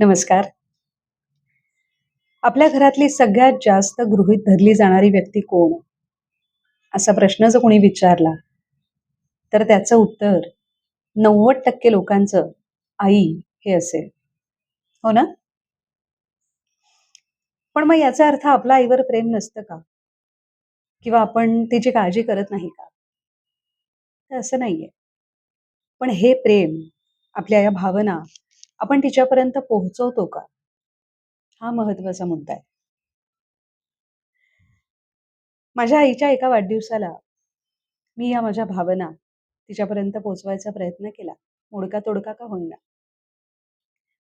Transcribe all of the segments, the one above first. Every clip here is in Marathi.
नमस्कार. आपल्या घरातली सगळ्यात जास्त गृहीत धरली जाणारी व्यक्ती कोण? असा प्रश्न जर कोणी विचारला तर त्याचं उत्तर नव्वद टक्के लोकांचं आई हे असेल. हो ना? पण मग याचा अर्थ आपला आईवर प्रेम नसतं का? किंवा आपण तिची काळजी करत नाही का? तर असं नाहीये. पण हे प्रेम आपल्या या भावना आपण तिच्यापर्यंत पोहोचवतो का? हा महत्त्वाचा मुद्दा आहे. माझ्या आईच्या एका वाढदिवसाला मी या माझ्या भावना तिच्यापर्यंत पोहोचवायचा प्रयत्न केला. मोडका तोडका का होईना.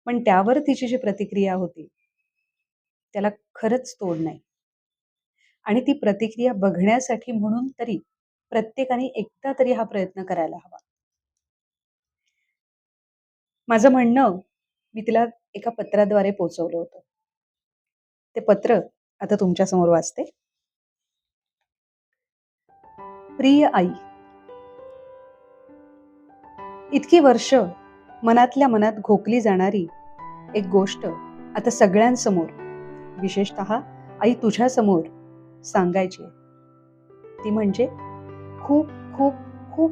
पण त्यावर तिची जी प्रतिक्रिया होती त्याला खरंच तोड नाही. आणि ती प्रतिक्रिया बघण्यासाठी म्हणून तरी प्रत्येकाने एकदा तरी हा प्रयत्न करायला हवा. माझं म्हणणं मी तिला एका पत्राद्वारे पोचवलं होतं. ते पत्र आता तुमच्यासमोर वाचते. प्रिय आई इतकी वर्ष मनातल्या मनात घोकली जाणारी एक गोष्ट आता सगळ्यांसमोर विशेषत आई तुझ्या समोर सांगायची ती म्हणजे खूप खूप खूप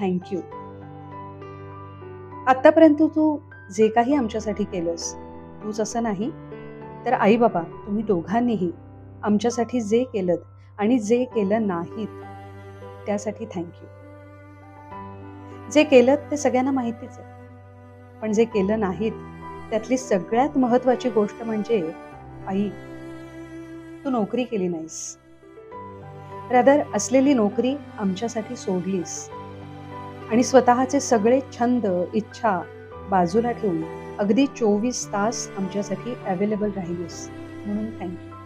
थँक्यू. आतापर्यंत तू जे काही आमच्यासाठी केलंस तूच असं नाही. तर आई बाबा तुम्ही दोघांनीही आमच्यासाठी जे केलं आणि जे केलं नाहीत त्यासाठी थँक्यू जे केलं ते सगळ्यांना माहितीच आहे. पण जे केलं नाहीत त्यातली सगळ्यात महत्वाची गोष्ट म्हणजे आई तू नोकरी केली नाहीस. रादर असलेली नोकरी आमच्यासाठी सोडलीस. आणि स्वतःचे सगळे छंद इच्छा बाजूला ठेवून अगदी चोवीस तास आमच्यासाठी अवेलेबल राहिलीस. म्हणून थँक्यू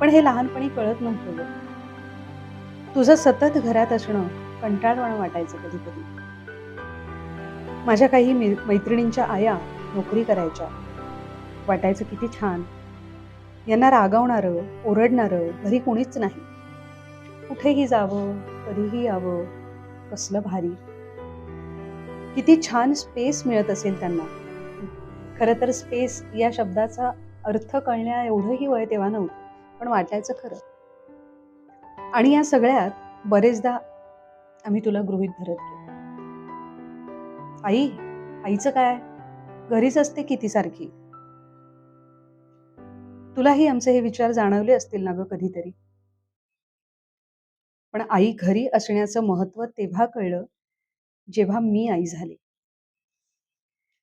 पण हे लहानपणी कळत नव्हतं तुझं सतत घरात असणं कंटाळवाणं वाटायचं कधी कधी माझ्या काही मैत्रिणींच्या आया नोकरी करायच्या. वाटायचं किती छान. यांना रागवणारं ओरडणारं घरी कोणीच नाही. कुठेही जावं कधीही यावं कसलं भारी. किती छान स्पेस मिळत असेल त्यांना. खरं तर स्पेस या शब्दाचा अर्थ कळण्या एवढंही वय तेव्हा नव्हतं पण वाटायचं खरं. आणि या सगळ्यात बरेचदा आम्ही तुला गृहीत धरत गेलो. आई आईचं काय? घरीच असते किती सारखी? तुलाही आमचे हे विचार जाणवले असतील ना ग कधीतरी? पण आई घरी असण्याचं महत्त्व तेव्हा कळलं जेव्हा मी आई झाले.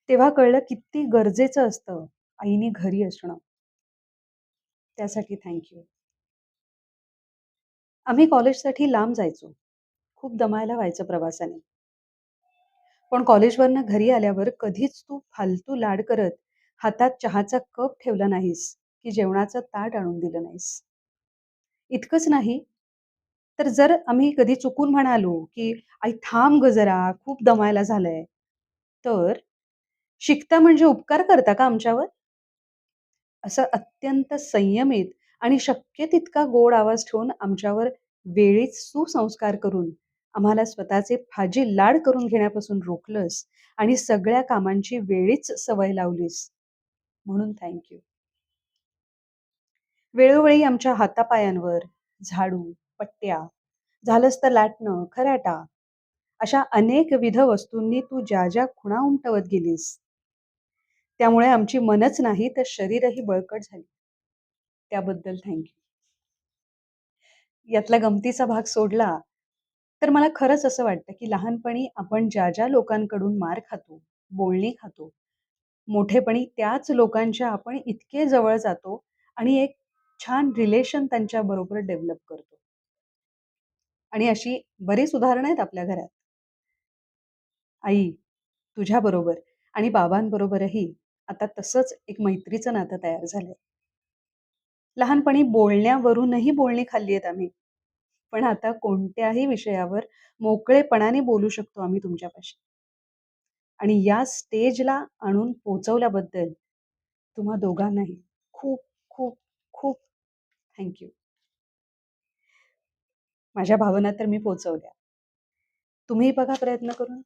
तेव्हा कळलं किती गरजेचं असतं आईने घरी असणं. त्यासाठी थँक्यू आम्ही कॉलेजसाठी लांब जायचो. खूप दमायला व्हायचं प्रवासाने. पण कॉलेजवरनं घरी आल्यावर कधीच तू फालतू लाड करत हातात चहाचा कप ठेवला नाहीस की जेवणाचं ताट आणून दिलं नाहीस. इतकंच नाही तर जर आम्ही कधी चुकून म्हणालो की आई थांब ग जरा खूप दमायला झालंय तर शिकता म्हणजे उपकार करता का आमच्यावर? असं अत्यंत संयमित आणि शक्य तितका गोड आवाज ठेवून आमच्यावर वेळीच सुसंस्कार करून आम्हाला स्वतःचे फाजी लाड करून घेण्यापासून रोखलंस आणि सगळ्या कामांची वेळीच सवय लावलीस. म्हणून थँक्यू वेळोवेळी आमच्या हातापायांवर झाडू पट्ट्या. झालंस तर लाटणं खराटा अशा अनेक विध वस्तूंनी तू ज्या ज्या खुणा उमटवत गेलीस. त्यामुळे आमची मनच नाही तर शरीरही बळकट झाली. त्याबद्दल थँक्यू यातला गमतीचा भाग सोडला तर मला खरंच असं वाटतं की लहानपणी आपण ज्या ज्या लोकांकडून मार खातो बोलणी खातो मोठेपणी त्याच लोकांच्या आपण इतके जवळ जातो आणि एक छान रिलेशन त्यांच्याबरोबर डेव्हलप करतो. आणि अशी बरीच उदाहरणं आहेत आपल्या घरात. आई तुझ्याबरोबर आणि बाबांबरोबरही आता तसंच एक मैत्रीचं नातं तयार झालंय. लहानपणी बोलण्यावरूनही बोलणी खाल्ली आहेत आम्ही. पण आता कोणत्याही विषयावर मोकळेपणाने बोलू शकतो आम्ही तुमच्यापाशी. आणि या स्टेजला आणून पोचवल्याबद्दल तुम्हा दोघांनाही खूप खूप खूप थँक्यू. माझ्या भावना तर मी पोचवल्या. तुम्ही बघा प्रयत्न करून.